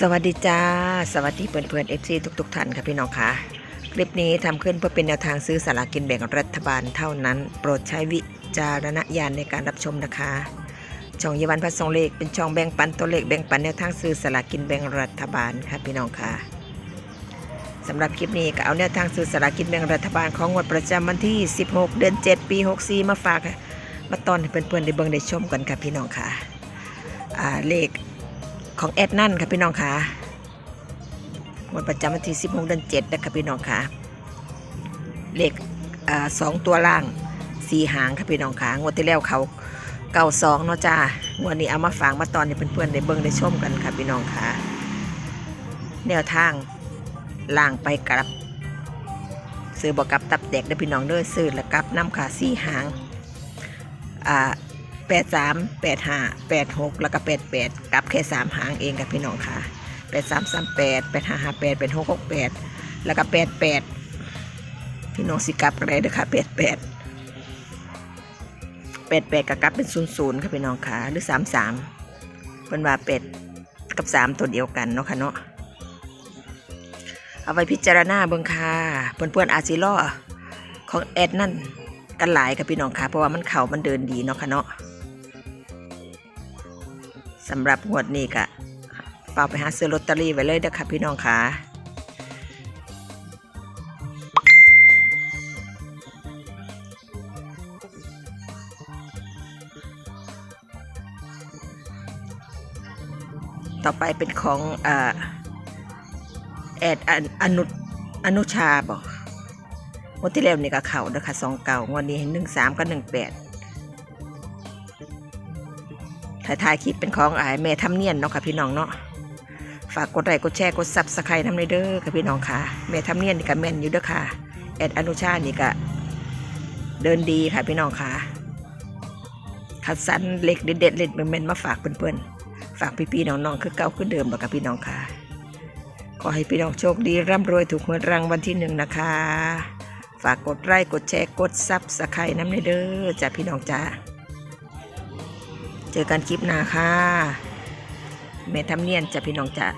สวัสดีจ้า สวัสดีเพื่อนเพื่อนเอฟซีทุก ๆ ท่านค่ะพี่น้องค่ะ คลิปนี้ทำขึ้นเพื่อเป็นแนวทางซื้อสลากินแบ่งรัฐบาลเท่านั้น โปรดใช้วิจารณญาณในการรับชมนะคะ ช่องเยาวันพัสงเลขเป็นช่องแบ่งปันตัวเลขแบ่งปันแนวทางซื้อสลากินแบ่งรัฐบาลค่ะพี่น้องค่ะสำหรับคลิปนี้ก็เอาแนวทางซื้อสลากินแบ่งรัฐบาลของงวดประจำวันที่ 16 เดือน 7 ปี 64 มาฝากมาตอนเพื่อนๆได้เบิ่งได้ชมกันค่ะพี่น้องค่ะอ่าเลข ของแอดนั่นค่ะพี่น้องค่ะวันประจำวันที่16เดือน7นะคะพี่น้องค่ะเลขสองตัวล่างสี่หางค่ะพี่น้องค่ะงวดที่แล้วเขาเก่าสองเนาะจ้างวดนี้เอามาฝากมาตอนนี้เพื่อนๆได้เบิ่งได้ชมกันค่ะพี่น้องค่ะแนวทางล่างไปกลับซื้อบอกกลับตับแตกได้พี่น้องเด้อซื้อแล้วกลับน้ำค่ะสี่หางอ่า แปดสามแปดห้าแปดหกแล้วก็แปดแปดกลับแค่สามหางเองกับพี่น้องค่ะแปดสามสามแปดแปดห้าห้าแปดแปดหกหกแปดแล้วก็แปดแปดพี่น้องสิกลับอะไรเด้อค่ะแปดแปดแปดแปดกับกลับเป็นศูนย์ศูนย์ค่ะพี่น้องค่ะหรือสามสามเป็นว่าเป็ดกับสามตัวเดียวกันเนาะค่ะเนาะเอาไว้พิจารณาเบิ่งค่ะเพื่อนๆอาซิล่อของแอดนั่นกันหลายกับพี่น้องค่ะเพราะว่ามันเข่ามันเดินดีเนาะค่ะเนาะ สำหรับงวดนี้ก็เป่าไปหาซื้อลอตเตอรี่ไว้เลยเด้อค่ะพี่น้องค่ะต่อไปเป็นของอแอดอนอนุอนุชาบอกงวดที่แล้วนี่ก็เข่าเด้อค่ะสองเก่างวดนี้หนึ่งสามกับหนึ่งแปด ถ่ายถ่ายคลิปเป็นของอายแม่ทำเนียนเนาะค่ะพี่น้องเนาะฝากกดไลค์กดแชร์กดซับสไครต์ทำเลยเด้อค่ะพี่น้องค่ะแม่ทำเนียนนี่ก็แม่นอยู่เด้อค่ะแอดอนุชานี่ก็เดินดีค่ะพี่น้องค่ะคัดสรรเล็กเด็ดเล็ดแม่นมาฝากเพื่อนๆฝากพี่ๆน้องๆคือเก่าคือเดิมแล้วกับพี่น้องค่ะขอให้พี่น้องโชคดีร่ำรวยถูกหวยรางวัลที่หนึ่งนะคะ ฝากกดไลค์กดแชร์กดซับสไครต์น้ำในเด้อจ้าพี่น้องจ้า เจอกันคลิปหน้าค่ะแม่ทำเนียนจะพี่น้องจะ